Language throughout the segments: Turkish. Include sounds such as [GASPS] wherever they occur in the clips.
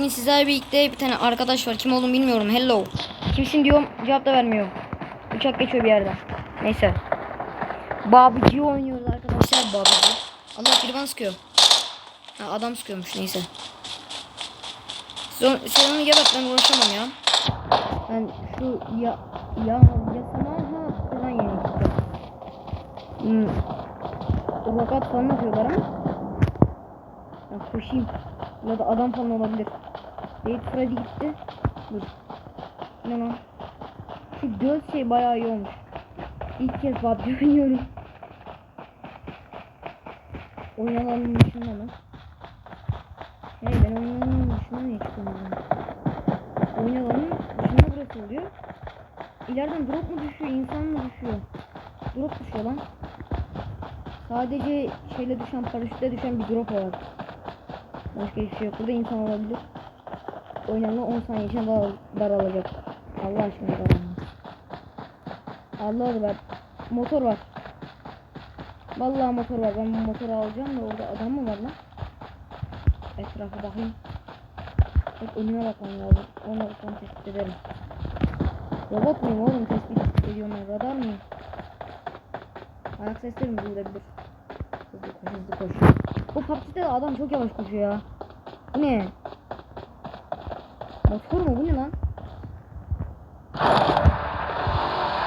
Bugün sizlerle birlikte bir tane arkadaş var. Kim olduğunu bilmiyorum. Hello. Kimsin diyorum. Cevap da vermiyor. Uçak geçiyor bir yerden. Neyse. Babici oynuyoruz arkadaşlar. Babici. Allah biri bana sıkıyor. Ha, adam sıkıyormuş. Neyse. Siz, onu- sen onu gebert ben uğraşamam ya. Ben şu ya ya yasama ha falan yeni çıktı. Hmm. Rokat falan atıyorlar ama. Ben koşayım. Ya da adam falan olabilir. Raid Freddy gitti. Dur. Ne lan? Şu göz şey bayağı iyi olmuş. İlk kez PUBG oynuyorum. Alanının dışında mı? Hey ben alanının dışında niye? Oyun alanının dışında burası oluyor. İleriden drop mu düşüyor, insan mı düşüyor? Drop düşüyor lan. Sadece şeyle düşen, paraşütle düşen bir drop var. Başka hiçbir şey yok. Burada insan olabilir. Oynanma 10 saniye için dar, daralacak. Allah aşkına daralmaz. Allah var. Motor var. Vallahi motor var. Ben bu motoru alacağım da orada adam mı var lan? Etrafa bakayım. Bak önüme bakmam lazım. Onu sonra tespit ederim. Robot muyum oğlum tespit ediyorum ben. Radar mıyım? Ayak sesleri mi duyulabilir? Hızlı koş, hızlı koş. Bu PUBG'de de adam çok yavaş koşuyor ya. Bu ne? Motor mu bu ne lan?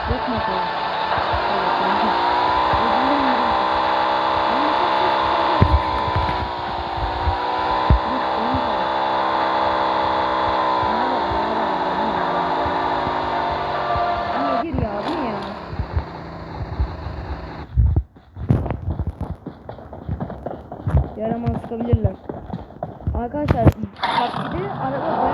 Yok motor. Yaraman sıkabilirler. Arkadaşlar takside araba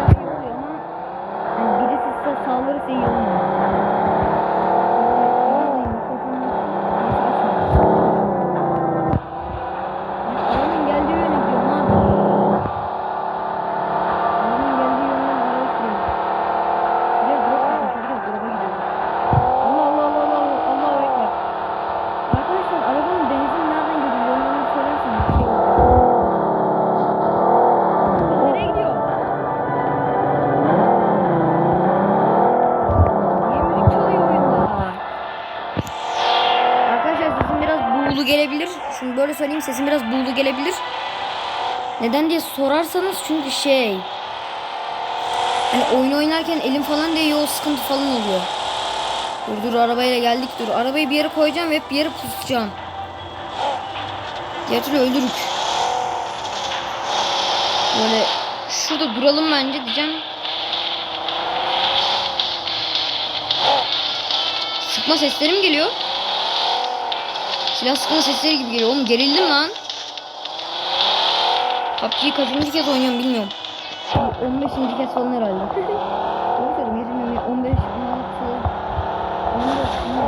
Şimdi böyle söyleyeyim sesim biraz buğulu gelebilir. Neden diye sorarsanız çünkü şey... Hani oyun oynarken elim falan değiyor o sıkıntı falan oluyor. Dur dur arabayla geldik dur. Arabayı bir yere koyacağım ve hep bir yere pusacağım. Diğer türlü ölürük. Böyle şurada duralım bence diyeceğim. Sıkma sesleri mi geliyor? Silah sesleri gibi geliyor. Oğlum gerildim lan. PUBG'yi kaçıncı kez oynuyorum bilmiyorum. 15. kez falan herhalde. [LAUGHS] Doğru söyledim. 20, 15, 16, 14, ne?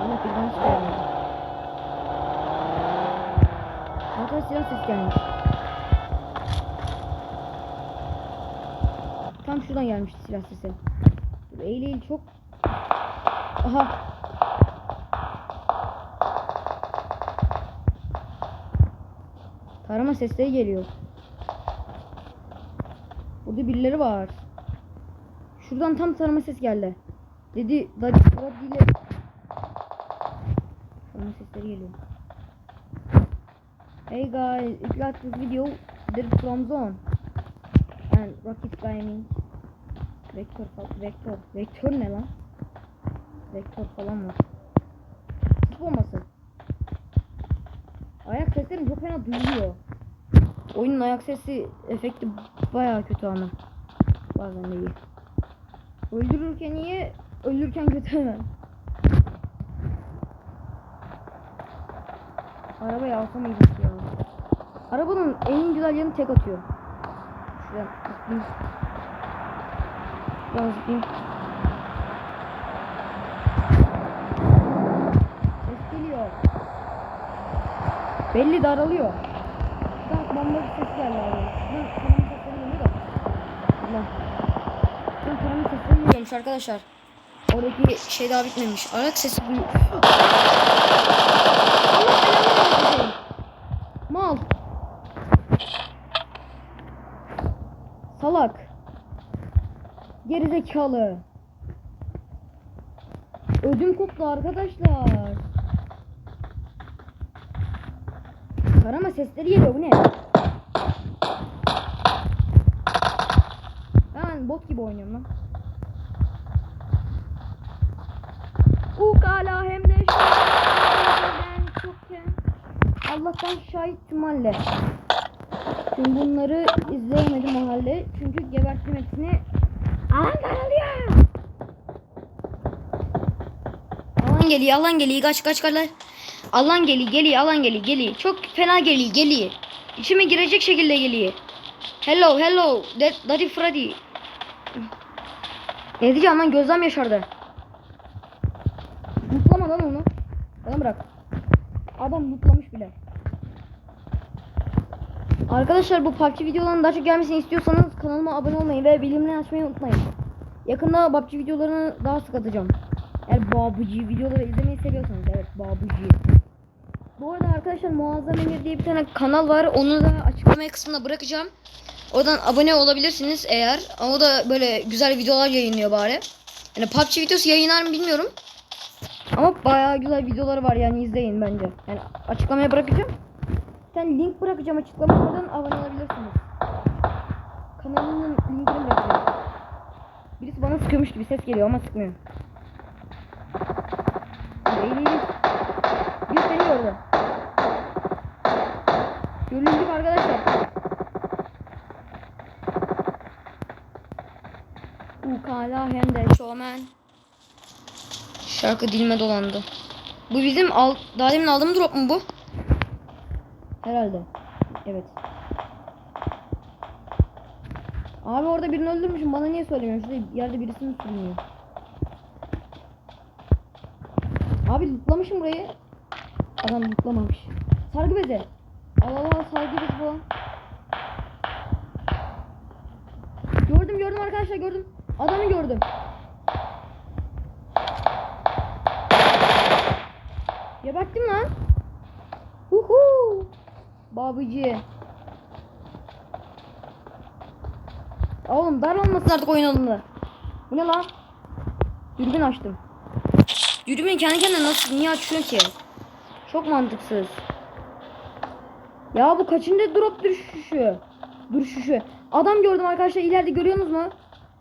Allah birden çıkaramadı. Arkadaş silah ses gelmiş. Tam şuradan gelmişti silah sesi. Eğil eğil çok. Aha. Tarama sesleri geliyor. Burada birileri var. Şuradan tam tarama ses geldi. Dedi Daddy ile Tarama sesleri geliyor. Hey guys, if you like this video, this from zone. And rocket climbing. Vektör vektör. Vektör ne lan? Vektör falan var. Ayak seslerim çok fena duyuluyor. Oyunun ayak sesi efekti bayağı kötü ama. Bazen de iyi. Öldürürken iyi, ölürken kötü hemen. Arabayı alsam iyi ya. Arabanın en güzel yanı tek atıyor. Şuradan zıplayayım. Ses geliyor. Belli daralıyor. Şuradan bomba sesi geldi abi. Şuradan kanama sesleri geliyor da. Allah. Sesleri geliyormuş arkadaşlar. Oradaki şey daha bitmemiş. Ayak sesi duyuyor. [GASPS] Mal. Salak. Gerizekalı. Ödüm koptu arkadaşlar. Karama sesleri geliyor bu ne? Ben bot gibi oynuyorum lan. Ukala hem de ben çokken. Allah'tan şahit tümalle. Şimdi bunları izleyemedim o halde. Çünkü geberttim hepsini. Alan daralıyor. Alan geliyor, alan geliyor. Kaç kaç kaç. Lan. Alan geliyor, geliyor, alan geliyor, geliyor. Çok fena geliyor, geliyor. İçime girecek şekilde geliyor. Hello, hello. That, Daddy Freddy. Ne diyeceğim lan gözlem yaşardı. Mutlama lan onu. Bana bırak. Adam mutlamış bile. Arkadaşlar bu PUBG videolarının daha çok gelmesini istiyorsanız kanalıma abone olmayı ve bildirimleri açmayı unutmayın. Yakında PUBG videolarını daha sık atacağım. Eğer PUBG videoları izlemeyi seviyorsanız evet PUBG. Bu arada arkadaşlar Muazzam Emir diye bir tane kanal var. Onu da açıklama kısmına bırakacağım. Oradan abone olabilirsiniz eğer. O da böyle güzel videolar yayınlıyor bari. Yani PUBG videosu yayınlar mı bilmiyorum. Ama bayağı güzel videoları var yani izleyin bence. Yani açıklamaya bırakacağım. Bir tane link bırakacağım açıklamaya oradan abone olabilirsiniz. Kanalımın linkini bırakacağım. Birisi bana sıkıyormuş gibi ses geliyor ama sıkmıyor. Değil değil. Bir seni gördü. Görüldük arkadaşlar. Ukala hem de showman. Şarkı dilime dolandı. Bu bizim al daha demin aldığım drop mu bu? Herhalde. Evet. Abi orada birini öldürmüşüm. Bana niye söylemiyorsun? Şurada yerde birisi mi sürünüyor? Abi lootlamışım burayı. Adam lootlamamış. Sargı bezi. Allah Allah sargı bezi falan. Gördüm gördüm arkadaşlar gördüm. Adamı gördüm. Geberttim lan. Huhu. Babıcı. Oğlum dar olmasın artık oyun alımda. Bu ne lan? Dürbün açtım. Dürbün kendi kendine nasıl niye açıyor ki? Çok mantıksız. Ya bu kaçıncı drop düşüşü? Düşüşü. Adam gördüm arkadaşlar ileride görüyorsunuz mu?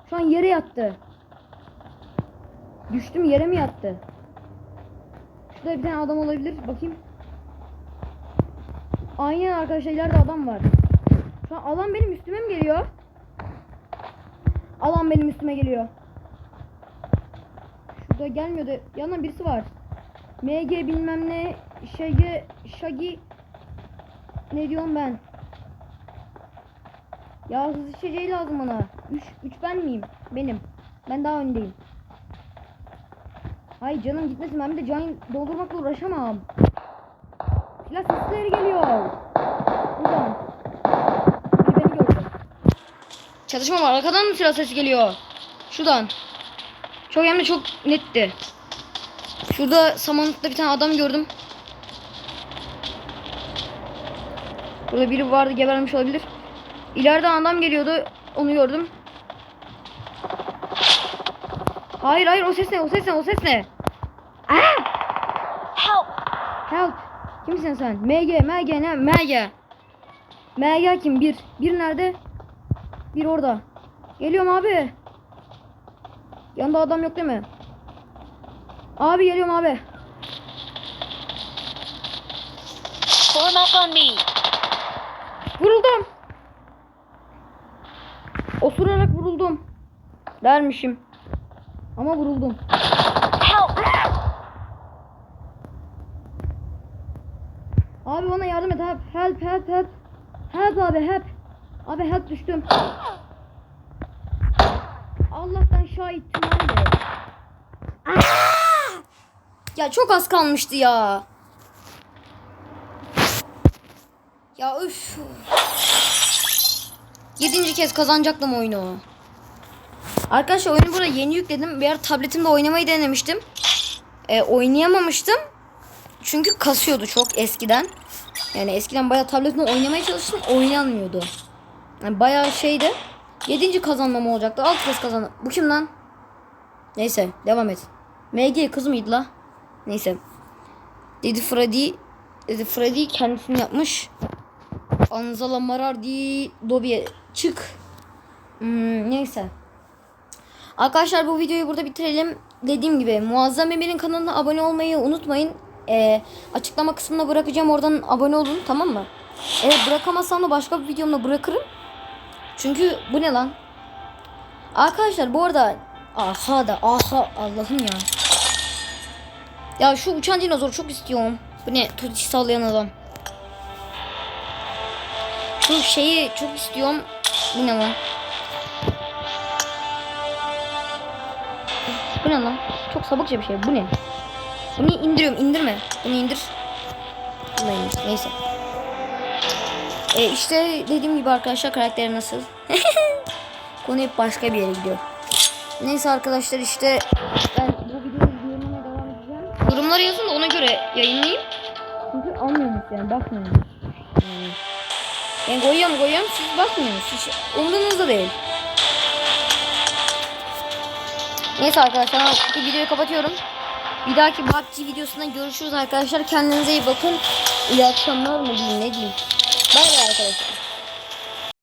Şu an yere yattı. Düştüm yere mi yattı? Şurada bir tane adam olabilir. Bakayım. Aynen arkadaşlar ileride adam var. Şu an alan benim üstüme mi geliyor? Alan benim üstüme geliyor. Şurada gelmiyordu. Yanından birisi var. MG bilmem ne Şagi Şagi ne diyorum ben? Ya hız içeceği lazım bana. 3 3 ben miyim? Benim. Ben daha öndeyim. Hay canım gitmesin ben bir de can doldurmakla uğraşamam. Silah sesleri geliyor. Buradan. Biri beni gördü. Çatışma var. Arkadan mı silah sesi geliyor? Şuradan. Çok hem de çok netti. Şurada samanlıkta bir tane adam gördüm. Burada biri vardı gebermiş olabilir. İleriden adam geliyordu. Onu gördüm. Hayır hayır o ses ne? O ses ne? O ses ne? Aa! Help! Help. Kimsin sen? MG, MG ne? MG. MG kim? Bir. Bir nerede? Bir orada. Geliyorum abi. Yanında adam yok değil mi? Abi geliyorum abi. Form up on me! Vuruldum. Osurarak vuruldum. Dermişim. Ama vuruldum. Help! Abi bana yardım et. Help, help, help, help. Help abi, help. Abi help düştüm. Allah'tan şahit tümendi. Ya çok az kalmıştı ya. Ya üf. Yedinci kez kazanacaktım oyunu. Arkadaşlar oyunu buraya yeni yükledim. Bir ara tabletimde oynamayı denemiştim. E, oynayamamıştım. Çünkü kasıyordu çok eskiden. Yani eskiden bayağı tabletimde oynamaya çalıştım. Oynanmıyordu. Yani bayağı şeydi. Yedinci kazanmam olacaktı. Alt kez kazandım. Bu kim lan? Neyse devam et. MG kız mıydı la? Neyse. Dedi Freddy. Dedi Freddy kendisini yapmış. Anzala Marardi Dobi'ye çık. Hmm, neyse. Arkadaşlar bu videoyu burada bitirelim. Dediğim gibi Muazzam Emir'in kanalına abone olmayı unutmayın. Ee, açıklama kısmına bırakacağım. Oradan abone olun tamam mı? Eğer bırakamazsam da başka bir videomda bırakırım. Çünkü bu ne lan? Arkadaşlar bu arada aha da aha Allah'ım ya. Ya şu uçan dinozoru çok istiyorum. Bu ne? Tuti sallayan adam. Şu şeyi çok istiyorum. Bu ne lan? Bu ne lan? Çok sabıkça bir şey. Bu ne? Bunu indiriyorum. indirme. Bunu indir. İndir. Neyse. E işte dediğim gibi arkadaşlar karakteri nasıl? [LAUGHS] Konu hep başka bir yere gidiyor. Neyse arkadaşlar işte ben bu videoyu yorumlamaya devam edeceğim. Yorumları yazın da ona göre yayınlayayım. Çünkü anlıyorsunuz yani bakmıyorsunuz. Yani. Ben koyuyorum koyuyorum siz bakmıyorsunuz. Hiç umurunuzda değil. Neyse arkadaşlar bu videoyu kapatıyorum. Bir dahaki PUBG videosunda görüşürüz arkadaşlar. Kendinize iyi bakın. İyi akşamlar mı diyeyim ne diyeyim. Bay bay arkadaşlar.